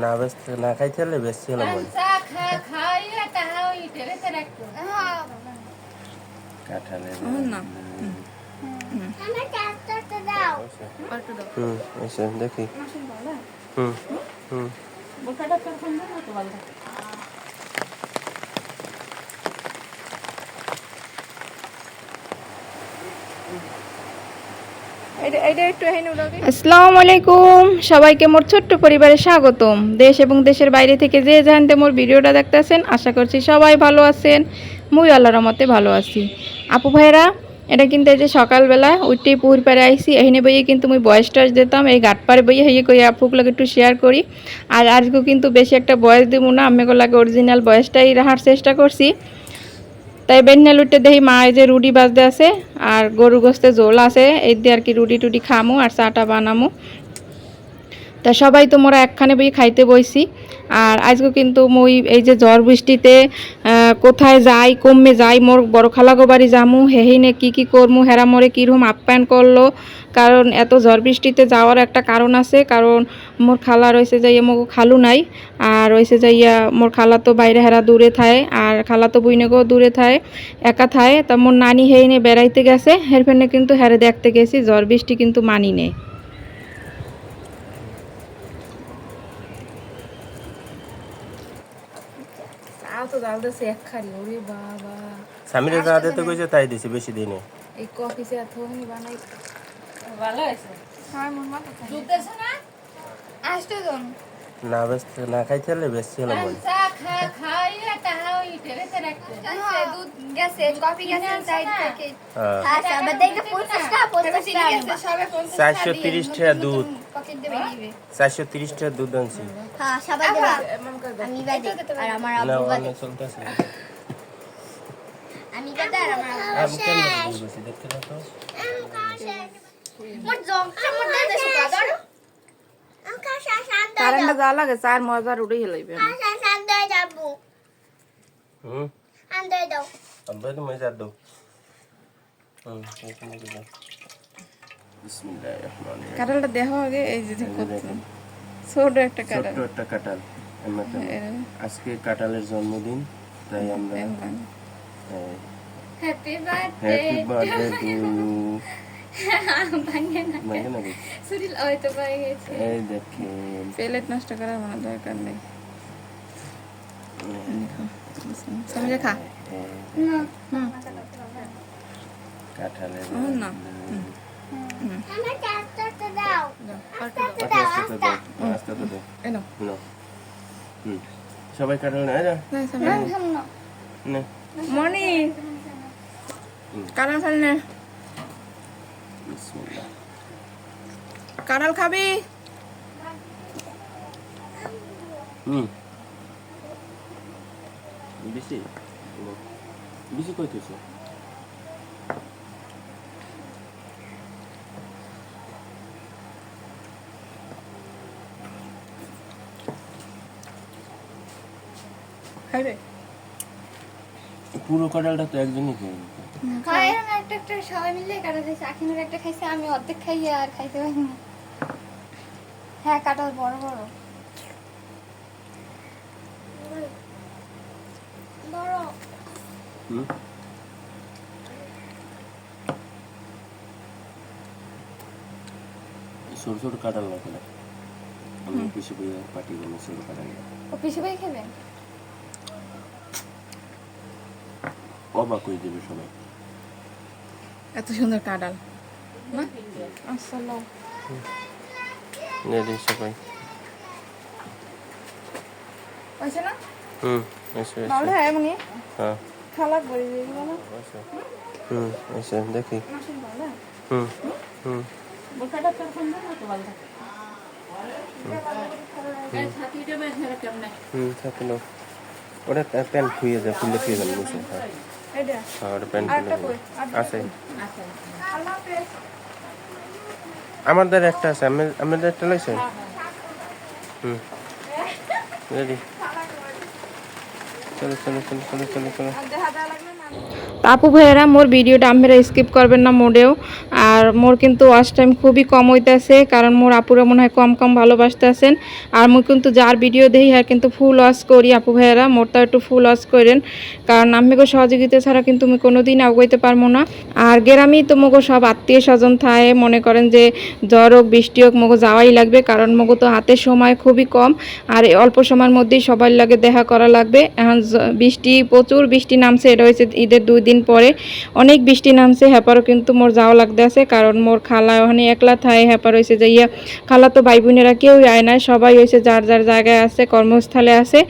না বেচতে না খাইতে হলে বেশি হলো কাঁঠালের হুম এসে দেখি। হুম হুম বোকাটা তোর ফোন না তো বলতো আসসালামু আলাইকুম। সবাইকে মোর ছোট্ট পরিবারে স্বাগতম। দেশ এবং দেশের বাইরে থেকে যে জানতে মোর ভিডিওটা দেখতেছেন, আশা করছি সবাই ভালো আছেন। মুই আল্লাহর রহমতে ভালো আছি। আপু ভাইরা এটা কিন্তু এই যে সকালবেলা উঠতেই পুকুর পাড়ে আইসি এখানে বইয়ে কিন্তু মুই বয়স টয়স দিতাম, এই ঘাট পাড়ে বইয়ে হইয়ে কই আপুগুলোকে একটু শেয়ার করি। আর আজকেও কিন্তু বেশি একটা বয়স দিব না আমি লাগে অরিজিনাল বয়সটাই রাখার চেষ্টা করছি। তাই বেন্নাল লুটে দেখি মা এই যে রুটি বাজতে আছে আর গরু গোস্তে জোল আছে, এই দিয়ে আর কি রুটি টুটি খামো আর চাটা বানামো। তা সবাই তো মোরা একখানে বই খাইতে বইছি, আর আজকে কিন্তু মই এই যে ঝড় বৃষ্টিতে কোথায় যাই, কমে যাই, মোর বড় খালাগো বাড়ি যামু, হেহিনে কি কি করমু, হেরা মোরে কীরকম আপ্যায়ন করল কারণ এত ঝড় বৃষ্টিতে যাওয়ার একটা কারণ আছে কারণ মোর খালা রয়েছে যাইয়া মোর খালু নাই আর রয়েছে যাইয়া মোর খালা তো বাইরে হেরা দূরে থায় আর খালা তো বইনেগো দূরে থায় একা থায় তা মোর নানি হেইনে বেড়াইতে গেছে হেরফেনে কিন্তু হেরে দেখতে গেছি ঝড় বৃষ্টি কিন্তু মানি নেই। তো দিছে এক খারি ওরে বাবা। স্বামীরে যা দিতে কইছে তাই দিছি বেশি দিনে। এই কফি চা থোনি বানাই। ভালো আছে হ্যাঁ মন দুধ দেছো না? আসতে জন না বেচতে না খাইতে হলে বেশি হলো চা খা খাইয়া তাহা ওই টেরেতে রাখতো। দুধ গেছে কফি গেছে সাইড থেকে হ্যাঁ আচ্ছা দেখে 50 টাকা 50 টাকা গেছে সবে 50 চারশো তিরিশ টাকা দুধ। পকেট দেবে দিবে। চারশো তিরিশ টাকা দুধ আনছি। হ্যাঁ সবাই দেবে। আমি আর আমার আব্বু বাদে। চলতেছে। আমি আর আমার আব্বু দেখতে কারেন্টটা যা লাগে চার মজার উড়ে হেলাইবে হুম আন্দাই দাও মজা কাঁঠালটা দেখো আগে এই যে ছোট একটা কাঁঠাল ছোট্ট একটা কাঁঠাল আজকে কাঁঠালের জন্মদিন তাই আমরা happy birthday happy birthday to মানে নষ্ট করার কোনো দরকার নেই। সমঝে খা। হুম। সবাই কাঁঠাল না যা। না না। মনি। কাঁঠাল খাল না। কাঁঠাল খাবি? হুম। বেশি? বেশি কই পুরো কাঁঠালটা তো একজনই খেয়ে নিত খাই। আমি একটা একটা সবাই মিলে কাটা খাইছি আখিনুর একটা খাইছে আমি অর্ধেক খাই আর খাইতে পারিনি। হ্যাঁ বড় বড়। বড়। হুম। ছোট ছোট কাঁঠাল না আমি করব ছোট কাঁঠাল ও পিছু ভাই খাবেন অবাক হয়ে যাবে সবাই। এত সুন্দর কাঁঠাল। না? আসসালাম। নেদিন সবাই। হয়েছে না? হুম এসে এসে ভালো হয় এমনি? হ্যাঁ। খালাক করে দিয়ে না? হুম এসে দেখি। হুম হুম? বোকাটা তোর ফোন না তো বলতো এই ছাতিটা বেশ ধরে কেমনে হুম থাকল ওটা প্যান্ট খুইয়ে যায় খুললে খুঁয়ে যাবে হ্যাঁ। এটা। হ্যাঁ প্যান্ট খুলে আছে। আচ্ছা হাফেজ। আমাদের একটা আছে। আমি- আমাদের একটা লাইছে। হুম। রেডি। চলো চলো চলো চলো চলো চলো। আপু ভাইয়েরা, মোর ভিডিওটা আপনারা স্কিপ করবেন না মোডেও আর মোর কিন্তু ওয়াচ টাইম খুবই কম হইতেছে, কারণ মোর আপুরা মনে হয় কম কম ভালোবাসতে আছেন আর মুই কিন্তু যার ভিডিও দেখি, আর কিন্তু ফুল ওয়াচ করি আপু ভাইয়েরা মোরটা একটু ফুল ওয়াচ করেন। কারণ আমিকে সহযোগিতা ছাড়া কিন্তু আমি কোনোদিন আগাইতে পারব না। আর গ্রামেই তো মগো সব আত্মীয় স্বজন থাকে, মনে করেন যে জ্বর হোক, বৃষ্টি হোক, মগো যাওয়াই লাগবে, কারণ মগো তো হাতে সময় খুবই কম। আর অল্প সময়ের মধ্যেই সবার লাগে দেখা করা লাগবে। এখন বৃষ্টি, প্রচুর বৃষ্টি নামছে, এটা হয়েছে ঈদের দুই দিন পরে। অনেক বৃষ্টি নামছে হ্যাপারও কিন্তু মোর যাওয়া লাগতে আছে, কারণ মোর খালা ওখানে একলা থায় হ্যাপার হয়েছে যে ইয়া, খালা তো ভাই বোনেরা কেউই আয় না সবাই হয়েছে যার যার জায়গায় আছে, কর্মস্থলে আছে।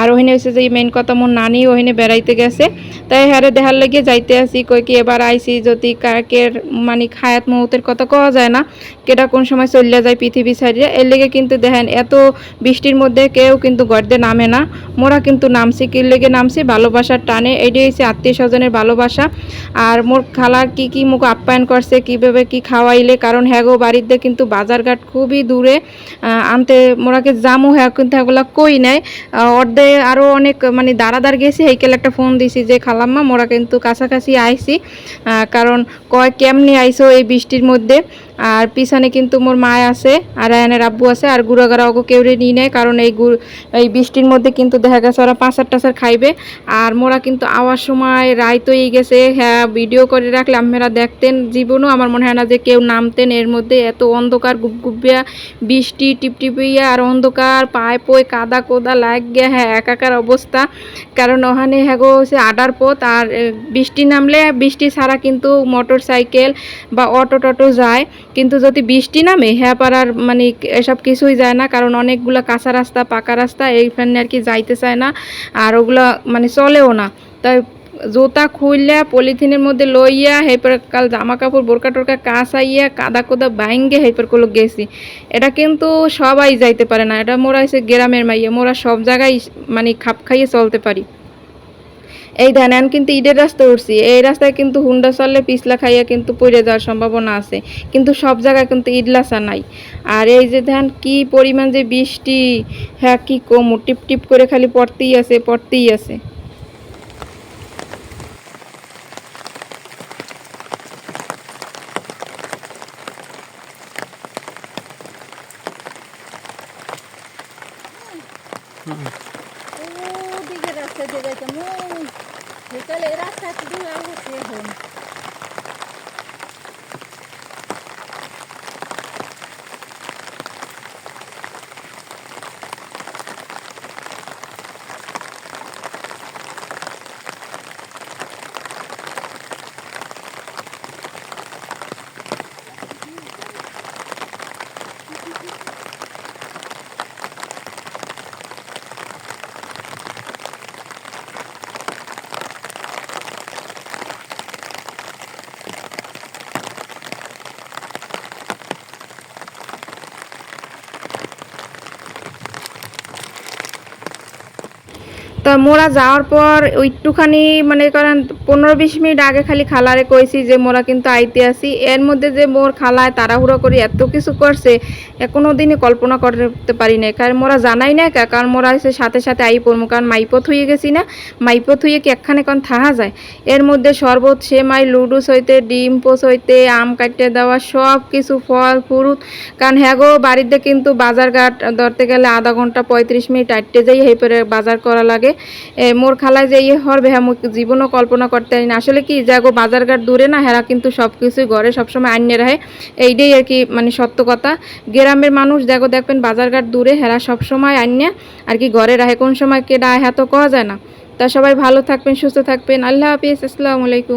আর ওখানে হয়েছে যে মেন কথা মোর নানি ওখানে বেড়াইতে গেছে। তাই হ্যারে দেখার লেগে যাইতে আসি, কই কি এবার আইসি যদি কাকের মানে খায়াত মুহূর্তের কথা কওয়া যায় না কেটা কোন সময় চলে যায় পৃথিবী ছাড়িয়ে এর লেগে কিন্তু দেখেন, এত বৃষ্টির মধ্যে কেউ কিন্তু গর্দে নামে না। মোরা কিন্তু নামছি কি লেগে নামছি, ভালোবাসার টানে এটি হচ্ছে আত্মীয় স্বজনের ভালোবাসা। আর মোর খালার কি কি মুখ আপ্যায়ন করছে, কীভাবে কি খাওয়াইলে? কারণ হ্যাগো বাড়িতে কিন্তু বাজারঘাট খুবই দূরে। আনতে মোরাকে জামু হ্যাঁ কিন্তু এগুলা কই নাই। অর্ধে আরও অনেক মানে দাঁড়াদার গেছি, হেইকেল একটা ফোন দিছি যে, খালাম্মা, মোরা কিন্তু কাছাকাছি আইছি। কারণ কয়, কেমনি আইসো এই বৃষ্টির মধ্যে? আর পিছনে কিন্তু মোর মা আছে, আর আয়নের আব্বু আছে, আর গুড়াগাড়া ওকে কেউ নিয়ে নেয়, কারণ এই গুড়, এই বৃষ্টির মধ্যে কিন্তু দেখা গেছে ওরা পাঁচার টাচার খাইবে। আর মোরা কিন্তু আওয়ার সময় রাইত হয়ে গেছে হ্যাঁ ভিডিও করে রাখলে আপনারা দেখতেন জীবনও, আমার মনে হয় না যে কেউ নামতেন এর মধ্যে। এত অন্ধকার গুপগুপিয়া বৃষ্টি টিপটিপিয়া আর অন্ধকার, পায়ে পয়ে কাদা কোদা লাগিয়া হ্যাঁ একাকার অবস্থা। কারণ ওখানে হ্যাঁ গো হচ্ছে আডার পথ, আর বৃষ্টি নামলে, বৃষ্টি ছাড়া কিন্তু মোটর সাইকেল বা অটো টটো যায়। কিন্তু যদি বৃষ্টি নামে হ্যাঁ পাড়ার মানে এসব কিছুই যায় না। কারণ অনেকগুলো কাঁচা রাস্তা, পাকা রাস্তা, এইখানে আর কি যাইতে চায় না। আর ওগুলো মানে চলেও না। তাই জুতা খুললে পলিথিনের মধ্যে লইয়া হেপার কাল জামা কাপড় বোরকা টোরকা কাঁচাইয়া, কাদা কোদা বাইঙ্গে হেপার কলো গেছি। এটা কিন্তু সবাই যাইতে পারে না। এটা মোরা হচ্ছে গ্রামের মাইয়া, মোরা সব জায়গায় মানে খাপ খাইয়ে চলতে পারি। এই এখন কিন্তু ঈদের রাস্তা উঠছি। এই রাস্তায় কিন্তু হুন্ডা চললে পিছলা খাইয়া কিন্তু পড়ে যাওয়ার সম্ভাবনা আছে। কিন্তু সব জায়গায় কিন্তু ঈদলাসা নাই। আর এই যে ধান কি পরিমাণ যে বৃষ্টি হ্যাঁ কি কমু টিপ টিপ করে খালি পড়তেই আছে পড়তেই আছে। ওদিকে রাস্তা দিয়ে যাইতাম বিকালে রাস্তা দিয়ে হচ্ছে এখন। তা মোরা যাওয়ার পর একটুখানি মানে করেন পনেরো বিশ মিনিট আগে খালি খালারে কইছি যে, মোরা কিন্তু আইতে আসি। এর মধ্যে যে মোর খালায় তাড়াহুড়ো করে এত কিছু করছে কোনো দিনই কল্পনা করতে পারি না কারণ মোরা জানাই না কারণ মোরা এসে সাথে সাথে আই পড়ব কারণ মাইপত হয়ে গেছি না মাইপত হয়ে কি একখানে কোন থাহা যায়? এর মধ্যে শরবত, সেমাই লুডুস হইতে ডিম পোস হইতে, আম কাটতে দেওয়া, সব কিছু ফল ফুরুত কারণ হ্যাঁ গো, বাড়িতে কিন্তু বাজারঘাট ধরতে গেলে আধা ঘণ্টা পঁয়ত্রিশ মিনিট আটটে যাই হেপরে বাজার করা লাগে। মোর খালায় যে ইয়ে হর বেহা মুখ জীবনও কল্পনা করতে না আসলে কি যাগো বাজারঘাট দূরে না, হেরা কিন্তু সব কিছুই ঘরে, সবসময় আন্য রাখে এইটাই আর কি মানে সত্য কথা। গ্রামের মানুষ দেখো দেখবেন বাজারঘাট দূরে, হেরা সবসময় আন্য আর কি ঘরে রাখে কোন সময় কেডা হ্যাঁ তো কওয়া যায় না। তা সবাই ভালো থাকবেন, সুস্থ থাকবেন। আল্লাহ হাফিজ, আসসালামু আলাইকুম।